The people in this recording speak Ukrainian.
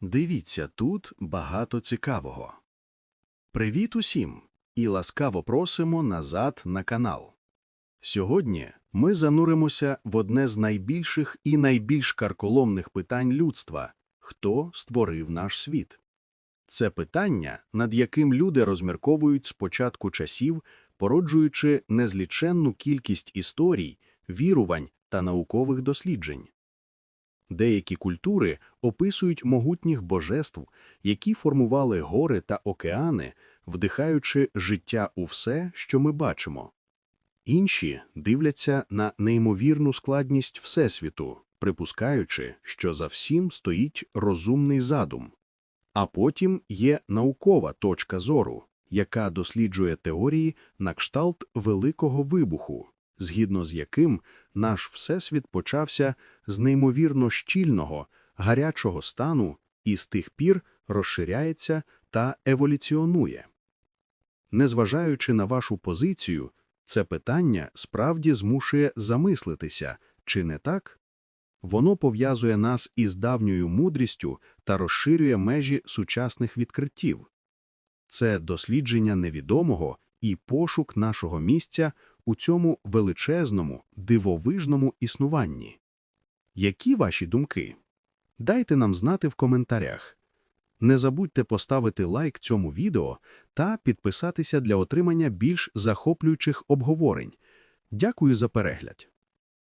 Дивіться, тут багато цікавого. Привіт усім і ласкаво просимо назад на канал. Сьогодні ми зануримося в одне з найбільших і найбільш карколомних питань людства – хто створив наш світ? Це питання, над яким люди розмірковують з початку часів, породжуючи незліченну кількість історій, вірувань та наукових досліджень. Деякі культури описують могутніх божеств, які формували гори та океани, вдихаючи життя у все, що ми бачимо. Інші дивляться на неймовірну складність Всесвіту, припускаючи, що за всім стоїть розумний задум. А потім є наукова точка зору, яка досліджує теорії на кшталт Великого вибуху, згідно з яким наш Всесвіт почався з неймовірно щільного, гарячого стану і з тих пір розширяється та еволюціонує. Незважаючи на вашу позицію, це питання справді змушує замислитися, чи не так? Воно пов'язує нас із давньою мудрістю та розширює межі сучасних відкриттів. Це дослідження невідомого і пошук нашого місця у цьому величезному, дивовижному існуванні. Які ваші думки? Дайте нам знати в коментарях. Не забудьте поставити лайк цьому відео та підписатися для отримання більш захоплюючих обговорень. Дякую за перегляд.